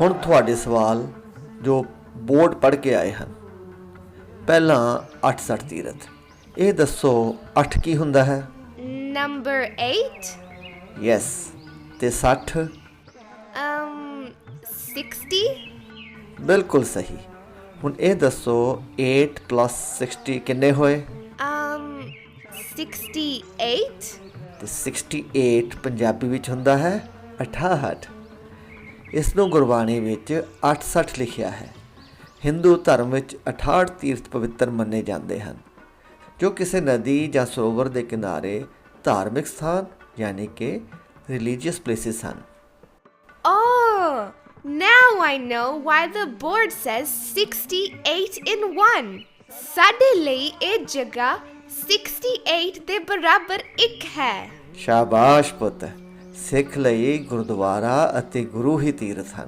ਹੁਣ ਤੁਹਾਡੇ ਸਵਾਲ ਜੋ ਬੋਰਡ ਪੜ੍ਹ ਕੇ ਆਏ ਹਨ। ਪਹਿਲਾਂ 68 ਤੀਰਥ। ਇਹ ਦੱਸੋ 8 ਕੀ ਹੁੰਦਾ ਹੈ? Number eight? ਯੈਸ ਤੇ 60 Um, 60? ਬਿਲਕੁਲ ਸਹੀ। ਹੁਣ ਇਹ ਦੱਸੋ 8 60 ਕਿੰਨੇ ਹੋਏ? Um, 68? ਤੇ 68 ਪੰਜਾਬੀ ਵਿੱਚ ਹੁੰਦਾ ਹੈ 68 ਇਸ ਨੂੰ ਗੁਰਬਾਣੀ ਵਿੱਚ 68 ਲਿਖਿਆ ਹੈ। ਹਿੰਦੂ ਧਰਮ ਵਿੱਚ 68 ਤੀਰਥ ਪਵਿੱਤਰ ਮੰਨੇ ਜਾਂਦੇ ਹਨ ਜੋ ਕਿਸੇ ਨਦੀ ਜਾਂ ਸਰੋਵਰ ਦੇ ਕਿਨਾਰੇ ਧਾਰਮਿਕ ਸਥਾਨ ਯਾਨੀ ਕਿ ਰਿਲੀਜੀਅਸ ਪਲੇਸਿਸ ਹਨ। Oh, now I know why the board says 68 in 1. ਸਾਡੇ ਲਈ ਇਹ ਜਗ੍ਹਾ 68 ਦੇ ਬਰਾਬਰ ਇੱਕ ਹੈ। ਸ਼ਾਬਾਸ਼ ਪੁੱਤ। ਸਿੱਖ ਲਈ ਗੁਰਦੁਆਰਾ ਅਤੇ ਗੁਰੂ ਹੀ ਤੀਰਥ ਹਨ।